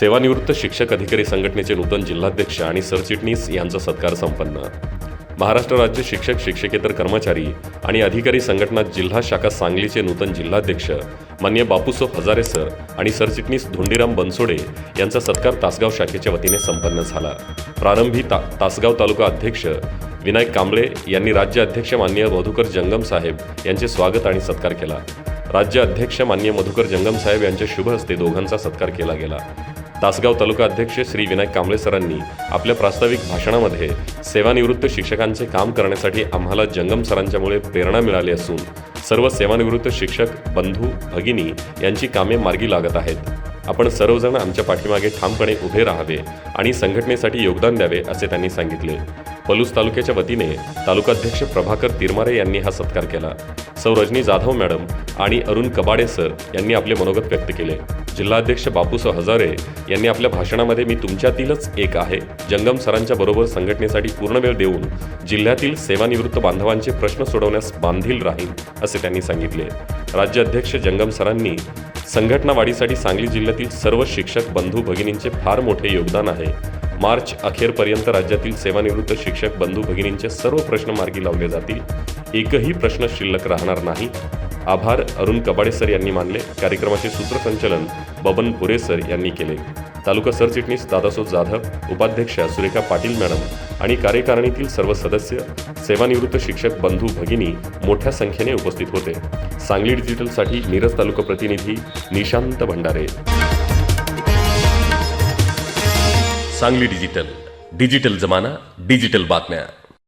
सेवानिवृत्त शिक्षक अधिकारी संघटनेचे नूतन जिल्हाध्यक्ष आणि सरचिटणीस यांचा सत्कार संपन्न. महाराष्ट्र राज्य शिक्षक शिक्षकेतर कर्मचारी आणि अधिकारी संघटना जिल्हा शाखा सांगलीचे नूतन जिल्हाध्यक्ष मान्य बापूसो हजारे सर आणि सरचिटणीस धोंडीराम बनसोडे यांचा सत्कार तासगाव शाखेच्या वतीने संपन्न झाला. प्रारंभी ता तासगाव तालुका अध्यक्ष विनायक कांबळे यांनी राज्य अध्यक्ष मान्य मधुकर जंगम साहेब यांचे स्वागत आणि सत्कार केला. राज्य अध्यक्ष मान्य मधुकर जंगम साहेब यांच्या शुभ हस्ते दोघांचा सत्कार केला गेला. तासगाव तालुका अध्यक्ष श्री विनायक कांबळे सरांनी आपल्या प्रास्ताविक भाषणामध्ये सेवानिवृत्त शिक्षकांचे काम करण्यासाठी आम्हाला जंगम सरांच्यामुळे प्रेरणा मिळाली असून सर्व सेवानिवृत्त शिक्षक बंधू भगिनी यांची कामे मार्गी लागत आहेत. आपण सर्वजण आमच्या पाठीमागे ठामपणे उभे राहावे आणि संघटनेसाठी योगदान द्यावे असे त्यांनी सांगितले. पलूस तालुक्याच्या वतीने तालुकाध्यक्ष प्रभाकर तिरमारे यांनी हा सत्कार केला. सौ रजनी जाधव मॅडम आणि अरुण कबाडे सर यांनी आपले मनोगत व्यक्त केले. जिल्हाध्यक्ष बापूस हजारे यांनी आपल्या भाषणामध्ये मी तुमच्यातीलच एक आहे. जंगम सरांच्या बरोबर संघटनेसाठी पूर्ण वेळ देऊन जिल्ह्यातील सेवानिवृत्त बांधवांचे प्रश्न सोडवण्यास बांधील राहीन असे त्यांनी सांगितले. राज्य अध्यक्ष जंगम सरांनी संघटना वाढीसाठी सांगली जिल्ह्यातील सर्व शिक्षक बंधू भगिनींचे फार मोठे योगदान आहे. मार्च अखेरपर्यंत राज्यातील सेवानिवृत्त शिक्षक बंधू भगिनींचे सर्व प्रश्न मार्गी लावले जातील. एकही प्रश्न शिल्लक राहणार नाही. आभार अरुण कबाडे सर यांनी मानले. कार्यक्रमाचे सूत्रसंचलन बबन पुरे सर यांनी केले. तालुका सरचिटणीस दादासो जाधव उपाध्यक्षा सुरेखा पाटील मॅडम आणि कार्यकारिणीतील सर्व सदस्य सेवानिवृत्त शिक्षक बंधू भगिनी मोठ्या संख्येने उपस्थित होते. सांगली डिजिटलसाठी मिरज तालुका प्रतिनिधी निशांत भंडारे. सांगली डिजिटल डिजिटल जमाना डिजिटल बातम्या.